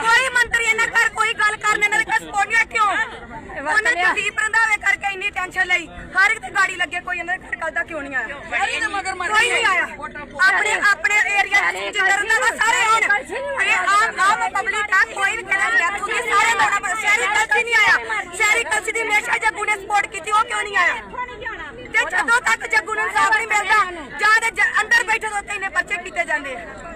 ਕੋਈ ਮੰਤਰੀ ਇਹਨਾਂ ਘਰ ਕੋਈ ਗੱਲ ਕਰਨ ਇਹਨਾਂ ਦੇ ਕਸ ਕਿਉਂ? ਉਹਨਾਂ ਨੇ ਦੀਪ ਰੰਧਾਵੇ ਕਰਕੇ ਇੰਨੀ ਟੈਨਸ਼ਨ ਲਈ। ਹਰ ਇੱਕ ਤੇ ਗਾੜੀ ਲੱਗੇ ਕੋਈ ਇਹਨਾਂ ਦੇ ਘਰ ਕਿਉਂ ਨਹੀਂ ਆਇਆ? ਕੋਈ ਨਹੀਂ ਆਇਆ। ਆਪਣੇ ਆਪਣੇ ਏਰੀਆ ਦੇ ਜਿੱਧਰ ਦਾ ਸਾਰੇ ਹੁਣ ਇਹ ਆਮ ਆਮ ਪਬਲਿਕ ਆ, ਕੋਈ ਵੀ ਕਰਨ ਲੱਗ ਪੂਗੀ ਸਾਰੇ ਲੋਕਾਂ ਸ਼ਹਿਰੀ ਕਲਸੀ ਨਹੀਂ ਆਇਆ। ਸ਼ਹਿਰੀ ਕਲਸੀ ਦੀ ਹਮੇਸ਼ਾ ਜੱਗੂ ਨੇ ਸਪੋਰਟ ਕੀਤੀ, ਉਹ ਕਿਉਂ ਨਹੀਂ ਆਇਆ? ਤੇ ਜਦੋਂ ਤੱਕ ਜੱਗੂ ਨੂੰ ਇਨਸਾਫ ਨਹੀਂ ਮਿਲਦਾ, ਜਾਂ ਅੰਦਰ ਬੈਠੇ ਤੋਂ ਇਹਨੇ ਬੱਚੇ ਕੀਤੇ ਜਾਂਦੇ ਆ।